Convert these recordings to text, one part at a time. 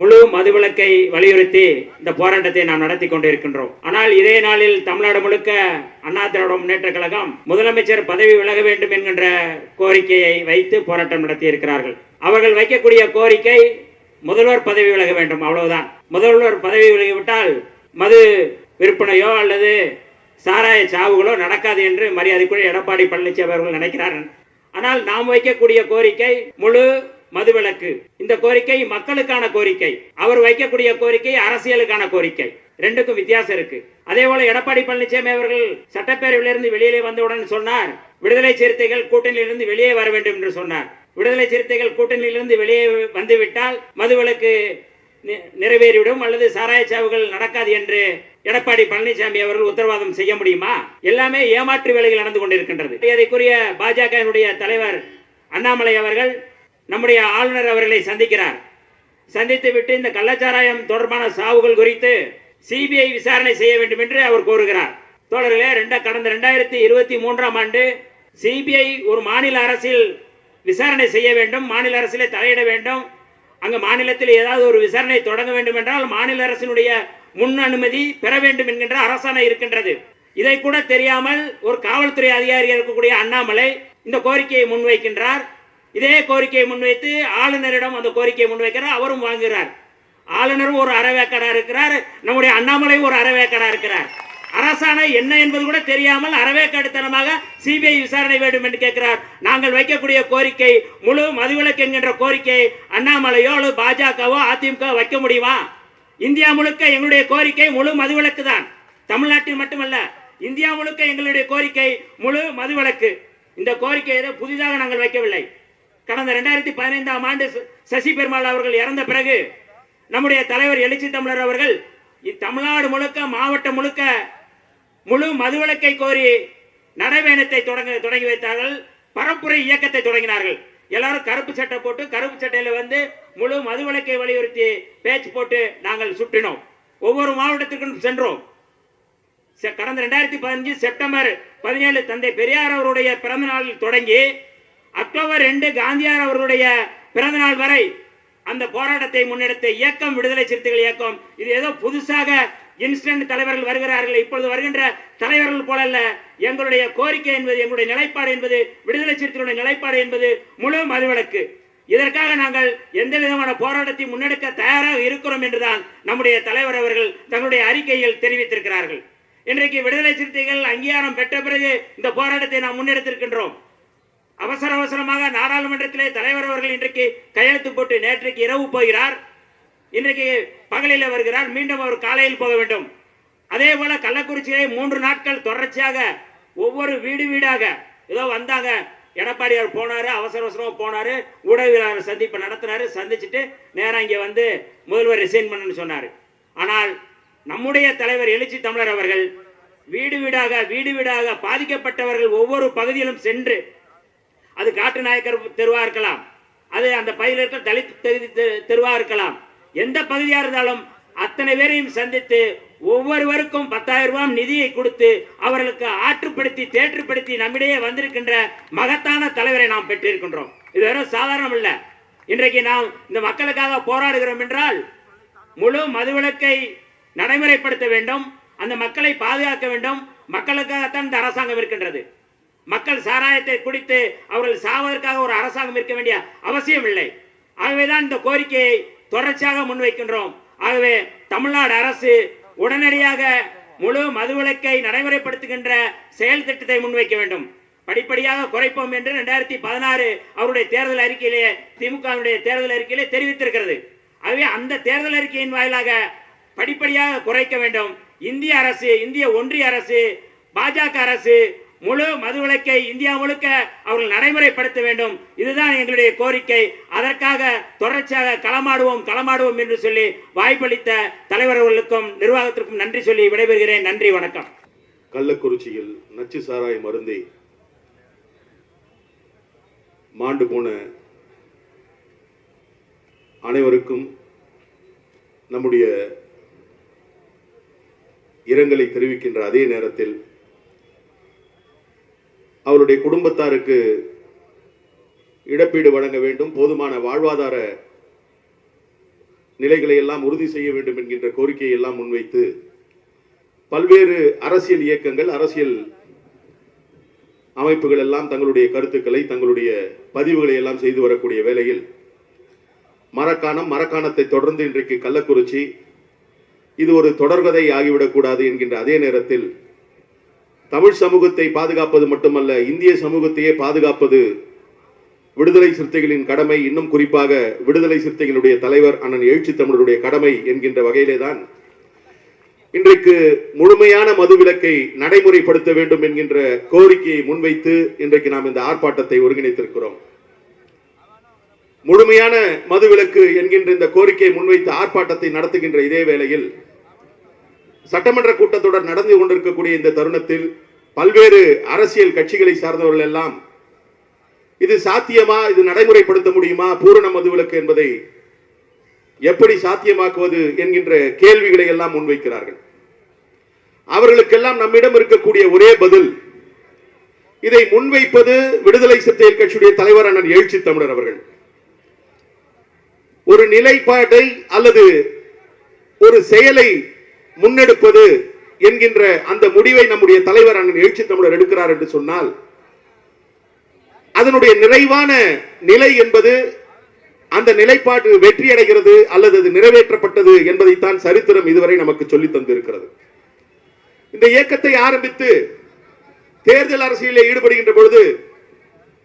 முழு மதுவிலக்கை வலியுறுத்தி இந்த போராட்டத்தை நாம் நடத்தி கொண்டிருக்கின்றோம். ஆனால் இதே நாளில் தமிழ்நாடு முழுக்க அண்ணா திராவிட முன்னேற்ற கழகம் முதலமைச்சர் பதவி விலக வேண்டும் என்கின்ற கோரிக்கையை வைத்து போராட்டம் நடத்தி இருக்கிறார்கள் அவர்கள் வைக்கக்கூடிய கோரிக்கை முதல்வர் பதவி விலக வேண்டும் அவ்வளவுதான். முதல்வர் பதவி விலகிவிட்டால் மது விற்பனையோ அல்லது சாராய சாவுகளோ நடக்காது என்று மரியாதைக்குரிய எடப்பாடி பழனிசாமி அவர்கள் நினைக்கிறார்கள். ஆனால் நாம் வைக்கக்கூடிய கோரிக்கை முழு மதுவிலக்கு. இந்த கோரிக்கை மக்களுக்கான கோரிக்கை. அவர் வைக்கக்கூடிய கோரிக்கை அரசியலுக்கான கோரிக்கை. ரெண்டுக்கும் வித்தியாசம் இருக்கு. அதே போல எடப்பாடி பழனிசாமி அவர்கள் சட்டப்பேரவையிலிருந்து வெளியிலே வந்தவுடன் சொன்னார் விடுதலை சிறுத்தைகள் கூட்டணியிலிருந்து வெளியே வர வேண்டும் என்று சொன்னார். விடுதலை சிறுத்தைகள் கூட்டணியிலிருந்து வெளியே வந்துவிட்டால் மதுவிலக்கு நிறைவேறிவிடும் அல்லது சாராய சாவுகள் நடக்காது என்று எடப்பாடி பழனிசாமி அவர்கள் உத்தரவாதம் செய்ய முடியுமா? எல்லாமே ஏமாற்று வேலைகள் நடந்து கொண்டிருக்கின்றது. அதற்குரிய பாஜகவினுடைய தலைவர் அண்ணாமலை அவர்கள் நம்முடைய ஆளுநர் அவர்களை சந்திக்கிறார். சந்தித்து விட்டு இந்த கள்ளச்சாராயம் தொடர்பான சாவுகள் குறித்து சிபிஐ விசாரணை செய்ய வேண்டும் என்று அவர் கோருகிறார். தோழர்களே ரெண்ட கடந்த ரெண்டாயிரத்தி இருபத்தி மூன்றாம் ஆண்டு சிபிஐ ஒரு மாநில அரசில் விசாரணை செய்ய வேண்டும் மாநில அரசிலே தலையிட வேண்டும். அங்கு மாநிலத்தில் ஏதாவது ஒரு விசாரணை தொடங்க வேண்டும் என்றால் மாநில அரசினுடைய முன் அனுமதி பெற வேண்டும் என்கின்ற அரசாணை இருக்கின்றது. இதை கூட தெரியாமல் ஒரு காவல்துறை அதிகாரி இருக்கக்கூடிய அண்ணாமலை இந்த கோரிக்கையை முன்வைக்கின்றார். இதே கோரிக்கையை முன்வைத்து ஆளுநரிடம் அந்த கோரிக்கையை முன்வைக்கிறார் அவரும் வாங்குகிறார். ஆளுநரும் ஒரு அறவேக்கடா இருக்கிறார் நம்முடைய அண்ணாமலை ஒரு அறவேக்கடா இருக்கிறார். அரசாணை என்ன என்பது கூட தெரியாமல் அறவேக்கடுத்தனமாக சிபிஐ விசாரணை வேண்டும் என்று கேட்கிறார். நாங்கள் வைக்கக்கூடிய கோரிக்கை முழு மதுவிலக்கு என்கின்ற கோரிக்கை அண்ணாமலையோ அல்லது பாஜகவோ அதிமுக வைக்க முடியுமா? இந்தியா முழுக்க எங்களுடைய கோரிக்கை முழு மதுவிலக்கு தான். தமிழ்நாட்டில் மட்டுமல்ல இந்தியா முழுக்க எங்களுடைய கோரிக்கை முழு மதுவிலக்கு. இந்த கோரிக்கை புதிதாக நாங்கள் வைக்கவில்லை. கடந்த இரண்டாயிரத்தி பதினைந்தாம் ஆண்டு சசி பெருமாள் அவர்கள் இறந்த பிறகு நம்முடைய தலைவர் எழுச்சி தமிழர் அவர்கள் தமிழ்நாடு முழுக்க மாவட்டம் முழுக்க முழு மதுவிலக்கை கோரி நடைபயணத்தை தொடங்க தொடங்கி வைத்தார்கள். பரப்புரை இயக்கத்தை தொடங்கினார்கள். எல்லாரும் கருப்பு சட்டை போட்டு கருப்பு சட்டையில வந்து முழு மதுவிலக்கை வலியுறுத்தி பேச்சு போட்டு நாங்கள் சுற்றினோம். ஒவ்வொரு மாவட்டத்திற்கும் சென்றோம். செ- கடந்த ரெண்டாயிரத்தி பதினஞ்சு செப்டம்பர் பதினேழு தந்தை பெரியார் அவருடைய பிறந்த நாளில் தொடங்கி அக்டோபர் ரெண்டு காந்தியார் அவர்களுடைய பிறந்த நாள் வரை அந்த போராட்டத்தை முன்னெடுத்த இயக்கம் விடுதலை சிறுத்தைகள் இயக்கம். இது ஏதோ புதுசாக இன்ஸ்டன்ட் தலைவர்கள் வருகிறார்கள். இப்பொழுது வருகின்ற தலைவர்கள் போல அல்ல. எங்களுடைய கோரிக்கை என்பது எங்களுடைய நிலைப்பாடு என்பது விடுதலை சிறுத்தைகளுடைய நிலைப்பாடு என்பது முழு மதுவிலக்கு இதற்காக நாங்கள் எந்த விதமான போராட்டத்தை முன்னெடுக்க தயாராக இருக்கிறோம் என்றுதான் நம்முடைய தலைவர் அவர்கள் தங்களுடைய அறிக்கையில் தெரிவித்திருக்கிறார்கள். இன்றைக்கு விடுதலை சிறுத்தைகள் அங்கீகாரம் பெற்ற பிறகு இந்த போராட்டத்தை நாம் முன்னெடுத்திருக்கின்றோம். அவசர அவசரமாக நாடாளுமன்றத்திலே தலைவர் அவர்கள் இன்றைக்கு கையெழுத்து போட்டு நேற்றைக்கு இரவு போகிறார். இன்றைக்கு பகலில் வருகிறார். மீண்டும் அவர் காலையில் போக வேண்டும். அதே போல கள்ளக்குறிச்சியிலே மூன்று நாட்கள் தொடர்ச்சியாக ஒவ்வொரு வீடு வீடாக ஏதோ வந்தாங்க எடப்பாடியார் போனாரு அவசர அவசரமா போனாரு ஊடகவியலாளர் சந்திப்பு நடத்தினாரு சந்திச்சுட்டு நேரம் இங்கே வந்து முதல்வர் ரிசைன் பண்ணணும்னு சொன்னார். ஆனால் நம்முடைய தலைவர் எழுச்சி தமிழர் அவர்கள் வீடு வீடாக வீடு வீடாக பாதிக்கப்பட்டவர்கள் ஒவ்வொரு பகுதியிலும் சென்று அது காட்டு நாயக்கர் தெருவா இருக்கலாம். அது அந்த பகுதியில் இருக்கிற தலித் தெரு தெருவா இருக்கலாம். எந்த பகுதியா இருந்தாலும் அத்தனை பேரையும் சந்தித்து ஒவ்வொருவருக்கும் பத்தாயிரம் ரூபாய் நிதியை கொடுத்து அவர்களுக்கு ஆற்றுப்படுத்தி தேற்றுப்படுத்தி நம்மிடையே வந்திருக்கின்ற மகத்தான தலைவரை நாம் பெற்றிருக்கின்றோம். இது வெறும் சாதாரணம் இல்ல. இன்றைக்கு நாம் இந்த மக்களுக்காக போராடுகிறோம் என்றால் முழு மதுவிலக்கை நடைமுறைப்படுத்த வேண்டும். அந்த மக்களை பாதுகாக்க வேண்டும். மக்களுக்காகத்தான் இந்த அரசாங்கம் இருக்கின்றது. மக்கள் சாராயத்தை குடித்து அவர்கள் சாவதற்காக ஒரு அரசாங்கம் இருக்க வேண்டிய அவசியம் இல்லை ஆகவேதான் இந்த கோரிக்கையை தொடர்ச்சியாக முன்வைக்கின்றோம். ஆகவே தமிழ்நாடு அரசு உடனடியாக முழு மதுவிலக்கை நடைமுறைப்படுத்துகின்ற செயல் திட்டத்தை முன்வைக்க வேண்டும். படிப்படியாக குறைப்போம் என்று ரெண்டாயிரத்தி பதினாறு அவருடைய தேர்தல் அறிக்கையிலே திமுகவினுடைய தேர்தல் அறிக்கையிலே தெரிவித்திருக்கிறது. ஆகவே அந்த தேர்தல் அறிக்கையின் வாயிலாக படிப்படியாக குறைக்க வேண்டும். இந்திய அரசு இந்திய ஒன்றிய அரசு பாஜக அரசு முழு மதுவிலக்கை இந்தியா முழுக்க அவர்கள் நடைமுறைப்படுத்த வேண்டும். இதுதான் எங்களுடைய கோரிக்கை. அதற்காக தொடர்ச்சியாக களமாடுவோம் களமாடுவோம் என்று சொல்லி வாய்ப்பளித்த தலைவர்களுக்கும் நிர்வாகத்திற்கும் நன்றி சொல்லி விடைபெறுகிறேன். நன்றி வணக்கம். கள்ளக்குறிச்சியில் நச்சு சாராய மருந்தை மாண்டு போன அனைவருக்கும் நம்முடைய இரங்கலை தெரிவிக்கின்ற அதே நேரத்தில் அவருடைய குடும்பத்தாருக்கு இழப்பீடு வழங்க வேண்டும் போதுமான வாழ்வாதார நிலைகளை எல்லாம் உறுதி செய்ய வேண்டும் என்கின்ற கோரிக்கையை எல்லாம் முன்வைத்து பல்வேறு அரசியல் இயக்கங்கள் அரசியல் அமைப்புகள் எல்லாம் தங்களுடைய கருத்துக்களை தங்களுடைய பதிவுகளை எல்லாம் செய்து வரக்கூடிய வேளையில் மரக்காணம் மரக்காணத்தை தொடர்ந்து இன்றைக்கு கள்ளக்குறிச்சி இது ஒரு தொடர்கதை ஆகிவிடக்கூடாது என்கின்ற அதே நேரத்தில் தமிழ் சமூகத்தை பாதுகாப்பது மட்டுமல்ல இந்திய சமூகத்தையே பாதுகாப்பது விடுதலை சிறுத்தைகளின் கடமை. இன்னும் குறிப்பாக விடுதலை சிறுத்தைகளுடைய தலைவர் அண்ணன் எழுச்சி தமிழருடைய கடமை என்கின்ற வகையிலே தான் இன்றைக்கு முழுமையான மதுவிலக்கை நடைமுறைப்படுத்த வேண்டும் என்கின்ற கோரிக்கையை முன்வைத்து இன்றைக்கு நாம் இந்த ஆர்ப்பாட்டத்தை ஒருங்கிணைத்திருக்கிறோம். முழுமையான மதுவிலக்கு என்கின்ற இந்த கோரிக்கையை முன்வைத்து ஆர்ப்பாட்டத்தை நடத்துகின்ற இதே வேளையில் சட்டமன்ற கூட்டத்தொடர் நடந்து கொண்டிருக்கக்கூடிய இந்த தருணத்தில் பல்வேறு அரசியல் கட்சிகளை சார்ந்தவர்கள் எல்லாம் இது சாத்தியமா இது நடைமுறைப்படுத்த முடியுமா பூரண மதுவிலக்கு என்பதை எப்படி சாத்தியமாக்குவது என்கின்ற கேள்விகளை எல்லாம் முன்வைக்கிறார்கள். அவர்களுக்கெல்லாம் நம்மிடம் இருக்கக்கூடிய ஒரே பதில் இதை முன்வைப்பது விடுதலை சிறுத்தைகள் கட்சியுடைய தலைவர் அண்ணன் எழுச்சி தமிழர் அவர்கள். ஒரு நிலைப்பாட்டை அல்லது ஒரு செயலை முன்னெடுப்பது என்கின்ற அந்த முடிவை நம்முடைய தலைவர் அண்ணன் எழுச்சி தமிழர் எடுக்கிறார் என்று சொன்னால் அதனுடைய நிறைவான நிலை என்பது அந்த நிலைப்பாடு வெற்றி அடைகிறது அல்லது அது நிறைவேற்றப்பட்டது என்பதைத்தான் சரித்திரம் இதுவரை நமக்கு சொல்லி தந்திருக்கிறது. இந்த இயக்கத்தை ஆரம்பித்து தேர்தல் அரசியலில் ஈடுபடுகின்ற பொழுது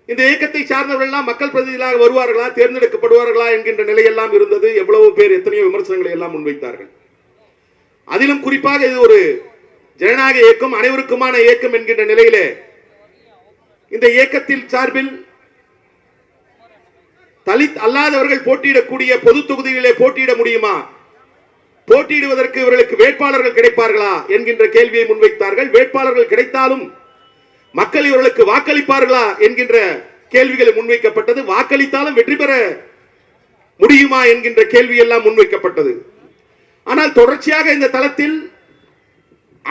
இந்த இயக்கத்தை சார்ந்தவர்கள்லாம் மக்கள் பிரதிநிதிகளாக வருவார்களா தேர்ந்தெடுக்கப்படுவார்களா என்கின்ற நிலையெல்லாம் இருந்தது. எவ்வளவு பேர் எத்தனையோ விமர்சனங்களை எல்லாம் முன்வைத்தார்கள். அதிலும் குறிப்பாக இது ஒரு ஜனநாயக இயக்கம் அனைவருக்குமான இயக்கம் என்கின்ற நிலையிலே இந்த இயக்கத்தில் சார்பில் தலித் அல்லாதவர்கள் போட்டியிடக்கூடிய பொது தொகுதிகளிலே போட்டியிட முடியுமா? போட்டியிடுவதற்கு இவர்களுக்கு வேட்பாளர்கள் கிடைப்பார்களா என்கின்ற கேள்வியை முன்வைத்தார்கள். வேட்பாளர்கள் கிடைத்தாலும் மக்கள் இவர்களுக்கு வாக்களிப்பார்களா என்கின்ற கேள்விகள் முன்வைக்கப்பட்டது. வாக்களித்தாலும் வெற்றி பெற முடியுமா என்கின்ற கேள்வி எல்லாம் முன்வைக்கப்பட்டது. ஆனால் தொடர்ச்சியாக இந்த தளத்தில்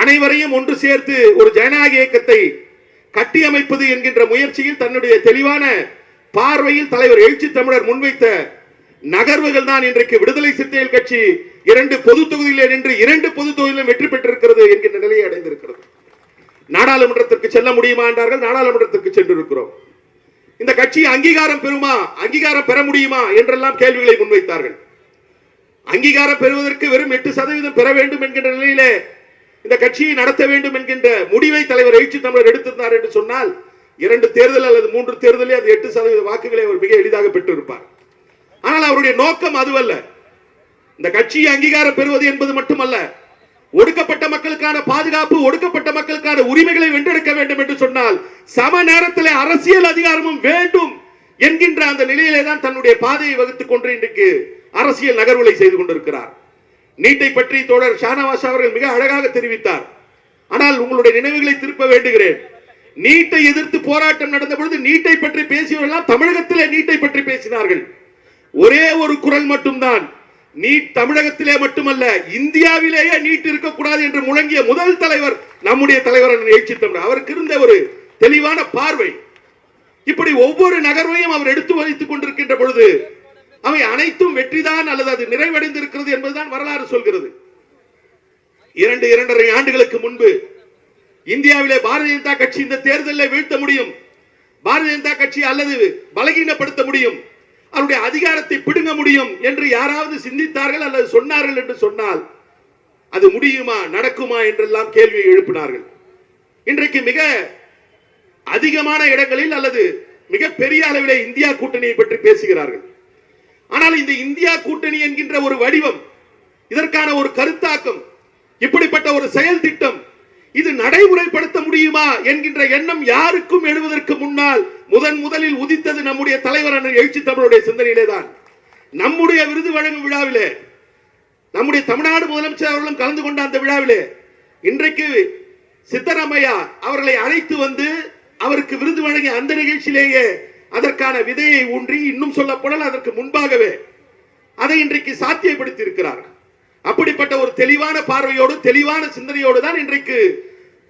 அனைவரையும் ஒன்று சேர்த்து ஒரு ஜனநாயக இயக்கத்தை கட்டியமைப்பது என்கின்ற முயற்சியில் தன்னுடைய தெளிவான பார்வையில் தலைவர் எழுச்சி தமிழர் முன்வைத்த நகர்வுகள் தான் இன்றைக்கு விடுதலை சிறுத்தைகள் கட்சி இரண்டு பொது தொகுதியில் நின்று இரண்டு பொது தொகுதியிலும் வெற்றி பெற்றிருக்கிறது என்கின்ற நிலையை அடைந்திருக்கிறது. நாடாளுமன்றத்திற்கு செல்ல முடியுமா என்றார்கள். நாடாளுமன்றத்திற்கு சென்றிருக்கிறோம். இந்த கட்சி அங்கீகாரம் பெறுமா? அங்கீகாரம் பெற முடியுமா என்றெல்லாம் கேள்விகளை முன்வைத்தார்கள். அங்கீகாரம் பெறுவதற்கு வெறும் எட்டு சதவீதம் பெற வேண்டும் என்கின்ற நிலையிலே இந்த கட்சியை நடத்த வேண்டும் என்கின்ற முடிவை தலைவர் எழுச்சி தமிழர் எடுத்திருந்தார் என்று சொன்னால் இரண்டு தேர்தல் அல்லது மூன்று தேர்தலில் அந்த எட்டு சதவீத வாக்குகளை அவர் மிக எளிதாக பெற்றிருப்பார். ஆனால் அவருடைய நோக்கம் அதுவல்ல. இந்த கட்சியை அங்கீகாரம் பெறுவது என்பது மட்டுமல்ல ஒடுக்கப்பட்ட மக்களுக்கான பாதுகாப்பு ஒடுக்கப்பட்ட மக்களுக்கான உரிமைகளை வென்றெடுக்க வேண்டும் என்று சொன்னால் சம நேரத்தில் அரசியல் அதிகாரமும் வேண்டும் என்கின்ற அந்த நிலையிலே தான் தன்னுடைய பாதையை வகுத்துக் கொண்டு இன்றைக்கு அரசியல் நகர்வுகளை செய்து கொண்டிருக்கிறார். நீட்டை பற்றி தோழர் ஷானவாஸ் அவர்கள் மிக அழகாக தெரிவித்தார். ஆனால் உங்களுடைய நினைவுகளை திருப்ப வேண்டுகிறேன். நீட்டை எதிர்த்து போராட்டம் நடந்த பொழுது நீட்டை பற்றி பேசியவர்கள் தமிழகத்திலே நீட்டை பற்றி பேசினார்கள். ஒரே ஒரு குரல் மட்டும்தான். நீட் தமிழகத்திலே மட்டுமல்ல இந்தியாவிலேயே நீட் இருக்கக்கூடாது என்று முழங்கிய முதல் தலைவர் நம்முடைய தலைவர் எழுச்சி தமிழர் அவருக்கு இருந்த ஒரு தெளிவான பார்வை. இப்படி ஒவ்வொரு நகர்வையும் அவர் எடுத்து வைத்துக் கொண்டிருக்கின்ற பொழுது அவை அனைத்தும் வெற்றிதான் அல்லது அது நிறைவடைந்திருக்கிறது என்பதுதான் வரலாறு சொல்கிறது. இரண்டு இரண்டரை ஆண்டுகளுக்கு முன்பு இந்தியாவிலே பாரதிய ஜனதா கட்சி இந்த தேர்தலில் வீழ்த்த முடியும். பாரதிய ஜனதா கட்சி அல்லது பலகீனப்படுத்த முடியும். அவருடைய அதிகாரத்தை பிடுங்க முடியும் என்று யாராவது சிந்தித்தார்கள் அல்லது சொன்னார்கள் என்று சொன்னால் அது முடியுமா நடக்குமா என்றெல்லாம் கேள்வியை எழுப்பினார்கள். இன்றைக்கு மிக அதிகமான இடங்களில் அல்லது மிக பெரிய அளவிலே இந்தியா கூட்டணியை பற்றி பேசுகிறார்கள். ஆனால் இந்த இந்தியா கூட்டணி என்கின்ற ஒரு வடிவம் இதற்கான ஒரு கருத்தாக்கம் இப்படிப்பட்ட ஒரு செயல் திட்டம் இது நடைமுறைப்படுத்த முடியுமா என்கின்ற எண்ணம் யாருக்கும் எழுவதற்கு முன்னால் முதன் முதலில் உதித்தது நம்முடைய தலைவர் எழுச்சி தமிழுடைய சிந்தனையிலே தான் நம்முடைய விருது வழங்கும் விழாவிலே நம்முடைய தமிழ்நாடு முதலமைச்சர் அவர்களும் கலந்து கொண்ட அந்த விழாவிலே இன்றைக்கு சித்தராமையா அவர்களை அழைத்து வந்து அவருக்கு விருது வழங்கிய அந்த நிகழ்ச்சியிலேயே அதற்கான விதையை ஊன்றி இன்னும் சொல்ல போனால் அதற்கு முன்பாகவே அதை இன்றைக்கு சாத்தியப்படுத்தி இருக்கிறார் அப்படிப்பட்ட ஒரு தெளிவான பார்வையோடு தெளிவான சிந்தனையோடு தான் இன்றைக்கு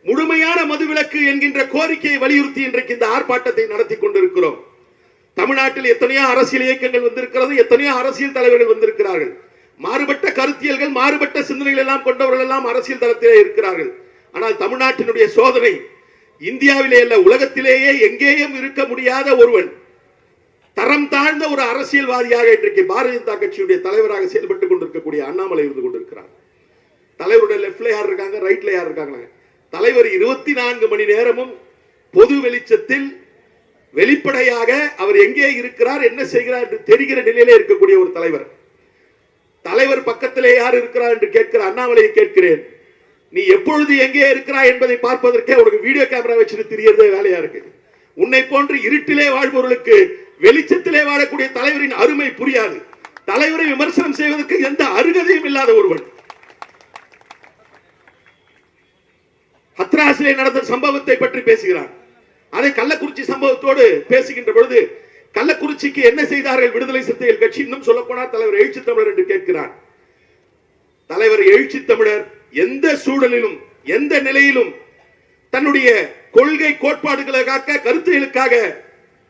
முழுமையான மதுவிலக்கு என்கின்ற கோரிக்கையை வலியுறுத்தி இன்றைக்கு இந்த ஆர்ப்பாட்டத்தை நடத்தி கொண்டிருக்கிறோம். தமிழ்நாட்டில் எத்தனையோ அரசியல் இயக்கங்கள் வந்திருக்கிறது எத்தனையோ அரசியல் தலைவர்கள் வந்திருக்கிறார்கள். மாறுபட்ட கருத்தியல்கள் மாறுபட்ட சிந்தனைகள் எல்லாம் கொண்டவர்கள் எல்லாம் அரசியல் தளத்திலே இருக்கிறார்கள். ஆனால் தமிழ்நாட்டினுடைய சோதனை இந்தியாவிலே அல்ல உலகத்திலேயே எங்கேயும் இருக்க முடியாத ஒருவன். தரம் தாழ்ந்த ஒரு அரசியல்வாதியாக இன்றைக்கு பாரதிய ஜனதா கட்சியுடைய தலைவராக செயல்பட்டுக் கொண்டிருக்கக்கூடிய அண்ணாமலை இருந்து கொண்டிருக்கிறார். தலைவருடைய லெப்ட்ல யார் இருக்காங்க? ரைட்ல யார் இருக்காங்க? தலைவர் இருபத்தி நான்கு மணி நேரமும் பொது வெளிச்சத்தில் வெளிப்படையாக அவர் எங்கே இருக்கிறார் என்ன செய்கிறார் என்று தெரிகிற நிலையிலே இருக்கக்கூடிய ஒரு தலைவர். தலைவர் பக்கத்திலே யார் இருக்கிறார் என்று கேட்கிற அண்ணாமலையை கேட்கிறேன். நீ எப்பொழுது எங்கே இருக்கிறாய் என்பதை பார்ப்பதற்கே உனக்கு வீடியோ கேமரா வச்சுட்டு தெரியறதே வேலையா இருக்கு. உன்னை போன்று இருட்டிலே வாழ்பவர்களுக்கு வெளிச்சத்திலே வாழக்கூடிய தலைவரின் அருமை புரியாது. தலைவரை விமர்சனம் செய்வதற்கு எந்த அருகதையும் இல்லாத ஒருவன். ஹத்ராஸிலே நடந்த சம்பவத்தை பற்றி பேசுகிறான். அதை கள்ளக்குறிச்சி சம்பவத்தோடு பேசுகின்ற பொழுது கள்ளக்குறிச்சிக்கு என்ன செய்தார்கள் விடுதலை சிறுத்தைகள் கட்சி? இன்னும் சொல்ல போனால் தலைவர் எழுச்சி தமிழர் என்று கேட்கிறார் தலைவர் எழுச்சி தமிழர் எந்த சூழலிலும் எந்த நிலையிலும் தன்னுடைய கொள்கை கோட்பாடுகளுக்காக கருத்துகளுக்காக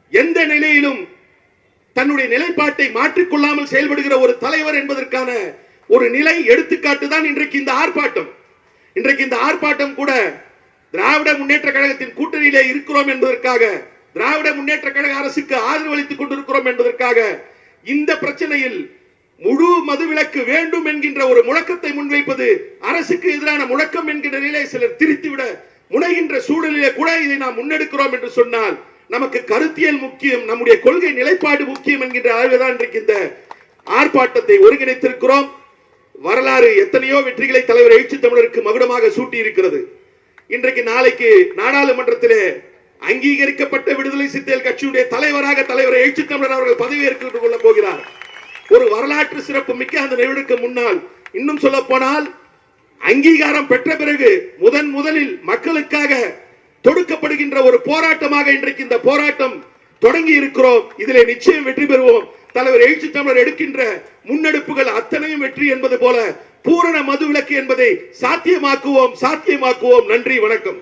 எந்த நிலையிலும் தன்னுடைய நிலைப்பாட்டை மாற்றிக்கொள்ளாமல் செயல்படுகிற ஒரு தலைவர் என்பதற்கான ஒரு நிலை எடுத்துக்காட்டு தான் இன்றைக்கு இந்த ஆர்ப்பாட்டம். இன்றைக்கு இந்த ஆர்ப்பாட்டம் கூட திராவிட முன்னேற்ற கழகத்தின் கூட்டணியிலே இருக்கிறோம் என்பதற்காக திராவிட முன்னேற்ற கழக அரசுக்கு ஆதரவு அளித்துக் கொண்டிருக்கிறோம் என்பதற்காக இந்த பிரச்சனையில் முழு மதுவிலக்கு வேண்டும் என்கின்ற ஒரு முழக்கத்தை முன்வைப்பது அரசுக்கு எதிரான முழக்கம் என்கின்ற நிலையை சிலர் திருத்திவிட முனைகின்ற சூழலிலே கூட இதை நாம் முன்னெடுக்கிறோம் என்று சொன்னால் நமக்கு கருத்தியல் முக்கியம் நம்முடைய கொள்கை நிலைப்பாடு முக்கியம் என்கின்ற அளவுதான் இன்றைக்கு இந்த ஆர்ப்பாட்டத்தை ஒருங்கிணைத்திருக்கிறோம். வரலாறு எத்தனையோ வெற்றிகளை தலைவர் எழுச்சி தமிழருக்கு மகுடமாக சூட்டி இருக்கிறது இன்றைக்கு நாளைக்கு நாடாளுமன்றத்திலே அங்கீகரிக்கப்பட்ட விடுதலை சிறுத்தைகள் கட்சியுடைய தலைவராக தலைவர் எழுச்சி தமிழர் அவர்கள் பதவியேற்றுக் கொள்ளப் போகிறார். வரலாற்று சிறப்பு மிக்க அந்த நிகழ்வுக்கு முன்னால். இன்னும் சொல்ல போனால் அங்கீகாரம் பெற்ற பிறகு முதன் முதலில் மக்களுக்காக தொடுக்கப்படுகின்ற ஒரு போராட்டமாக இன்றைக்கு இந்த போராட்டம் தொடங்கி இருக்கிறோம். இதிலே நிச்சயம் வெற்றி பெறுவோம். தலைவர் எழுச்சி தமிழர் எடுக்கின்ற முன்னெடுப்புகள் அத்தனையும் வெற்றி என்பது போல பூரண மதுவிலக்கு என்பதை சாத்தியமாக்குவோம் சாத்தியமாக்குவோம். நன்றி வணக்கம்.